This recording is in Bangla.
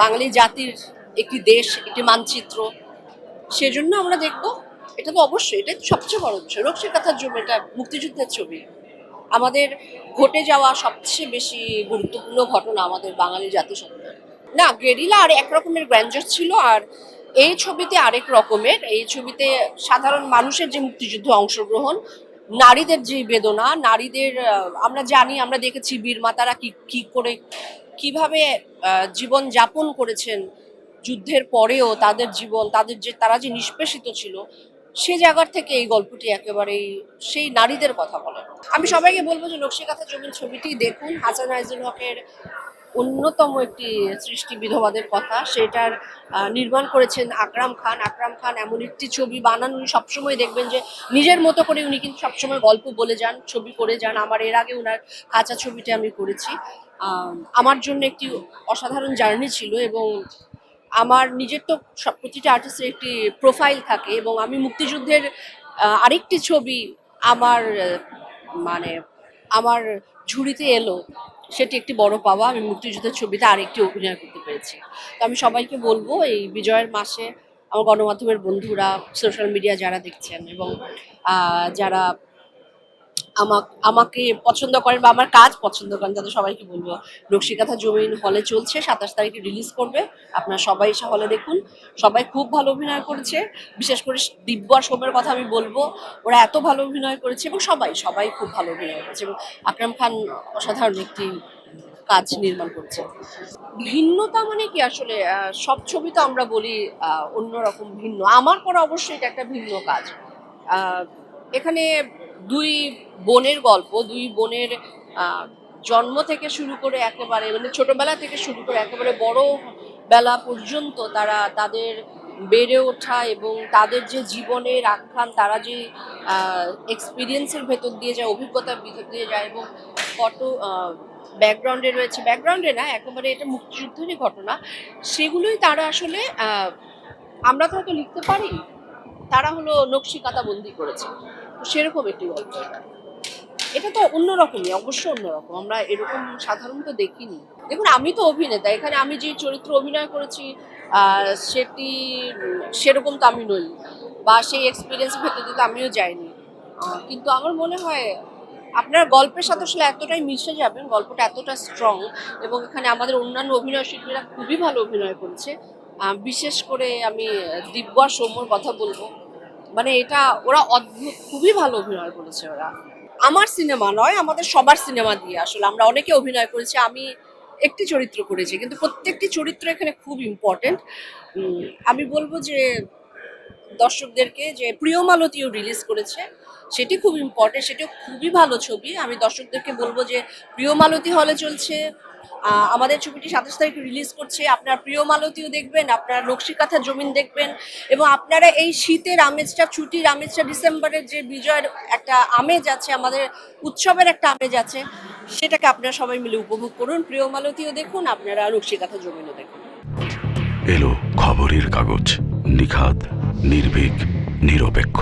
বাঙালি জাতির একটি দেশ, একটি মানচিত্র। সেজন্য আমরা দেখব, এটা তো অবশ্যই এটাই তো সবচেয়ে বড় বিষয় রক্ষের কথার জন্য এটা মুক্তিযুদ্ধের ছবি। আমাদের ঘটে যাওয়া সবচেয়ে বেশি গুরুত্বপূর্ণ ঘটনা আমাদের বাঙালি জাতিসত্তার না, গেরিলা আর এক রকমের গ্র্যান্ডার ছিল, আর এই ছবিতে আরেক রকমের। এই ছবিতে সাধারণ মানুষের যে মুক্তিযুদ্ধে অংশগ্রহণ নারীদের যে বেদনা, নারীদের আমরা জানি, আমরা দেখেছি বীর মাতারা কি কি করে, কীভাবে জীবন যাপন করেছেন যুদ্ধের পরেও তাদের জীবন, তাদের যে, তারা যে নিষ্পেষিত ছিল, সে জায়গার থেকে এই গল্পটি একেবারেই, সেই নারীদের কথা বলে আমি সবাইকে বলব যে নকশিকাথা জমির ছবিটি দেখুন, হাসান আইজুল হকের অন্যতম একটি সৃষ্টি বিধবাদের কথা, সেটার নির্মাণ করেছেন আকরাম খান। আকরাম খান এমন একটি ছবি বানান, উনি সবসময় দেখবেন যে নিজের মতো করে উনি কিন্তু সবসময় গল্প বলে যান, ছবি করে যান। আমার এর আগে ওনার কাঁচা ছবিটা আমি করেছি। আমার জন্য একটি অসাধারণ জার্নি ছিল এবং আমার নিজের তো সব প্রতিটা আর্টিস্টের একটি প্রোফাইল থাকে এবং আমি মুক্তিযুদ্ধের আরেকটি ছবি আমার মানে আমার ঝুড়িতে এলো। সেটি একটি বড় পাওয়া। আমি মুক্তিযুদ্ধের ছবিতে আরেকটি অভিনয় করতে পেরেছি। তো আমি সবাইকে বলব, এই বিজয়ের মাসে আমার গণমাধ্যমের বন্ধুরা সোশ্যাল মিডিয়া যারা দেখছেন এবং যারা আমাক পছন্দ করেন বা আমার কাজ পছন্দ করেন, তাদের সবাইকে বলব। রক্ষিকাথা জমিন হলে চলছে, সাতাশ তারিখে রিলিজ করবে। আপনারা সবাই এসে হলে দেখুন। সবাই খুব ভালো অভিনয় করেছে। বিশেষ করে দিব্য সোমের কথা আমি বলব, ওরা এত ভালো অভিনয় করেছে এবং সবাই সবাই খুব ভালো অভিনয় করেছে এবং আকরাম খান অসাধারণ একটি কাজ নির্মাণ করছে। ভিন্নতা মানে কি? আসলে সব ছবি তো আমরা বলি অন্যরকম ভিন্ন। আমার করা অবশ্যই এটা একটা ভিন্ন কাজ। এখানে দুই বোনের গল্প, দুই বোনের জন্ম থেকে শুরু করে একেবারে মানে ছোটবেলা থেকে শুরু করে একেবারে বড় বেলা পর্যন্ত তারা তাদের বেড়ে ওঠা এবং তাদের যে জীবনের আখ্যান, তারা যে এক্সপিরিয়েন্সের ভেতর দিয়ে যায়, অভিজ্ঞতার ভিতর দিয়ে যায় এবং কত ব্যাকগ্রাউন্ডে রয়েছে ব্যাকগ্রাউন্ডে না, একেবারে এটা মুক্তিযুদ্ধেরই ঘটনা, সেগুলোই তারা আসলে আমরা তো হয়তো লিখতে পারি, তারা হলো নকশিকাতা বন্দি করেছে। সেরকম একটি গল্প। এটা। তো অন্যরকমই, অবশ্য অন্যরকম। আমরা এরকম সাধারণত দেখিনি। দেখুন, আমি তো অভিনেতা, এখানে আমি যে চরিত্র অভিনয় করেছি সেটি সেরকম তো আমি নই। বা সেই এক্সপিরিয়েন্স ভেতর তো আমিও যাইনি। কিন্তু আমার মনে হয়, আপনার গল্পের সাথে আসলে এতটাই মিশে যাবেন, গল্পটা এতটা স্ট্রং এবং এখানে আমাদের অন্যান্য অভিনয় শিল্পীরা খুবই ভালো অভিনয় করেছে। বিশেষ করে আমি দিব্য সৌম্যর কথা বলব। মানে এটা ওরা অদ্ভুত, খুবই ভালো অভিনয় করেছে ওরা। আমার সিনেমা নয়, আমাদের সবার সিনেমা দিয়ে আসলে আমরা অনেকে অভিনয় করেছি, আমি একটি চরিত্র করেছি, কিন্তু প্রত্যেকটি চরিত্র এখানে খুব ইম্পর্টেন্ট আমি বলব যে দর্শকদেরকে যে প্রিয় মালতীও রিলিজ করেছে, সেটি খুব ইম্পর্টেন্ট সেটিও খুবই ভালো ছবি। আমি দর্শকদেরকে বলব যে প্রিয় মালতী হলে চলছে আমাদের ছবিটি সাতাশ তারিখে রিলিজ করছে। আপনার প্রিয় মালতীও দেখবেন, আপনার নকশিকাথা জমিন দেখবেন এবং আপনারা এই শীতের আমেজটা, ছুটির আমেজটা, ডিসেম্বরের যে বিজয়ের একটা আমেজ আছে, আমাদের উৎসবের একটা আমেজ আছে, সেটাকে আপনারা সবাই মিলে উপভোগ করুন। প্রিয় মালতীও দেখুন, আপনারা নকশিকাথা জমিনও দেখুন। এলো খবরের কাগজ, নিখাত নির্ভীক নিরপেক্ষ।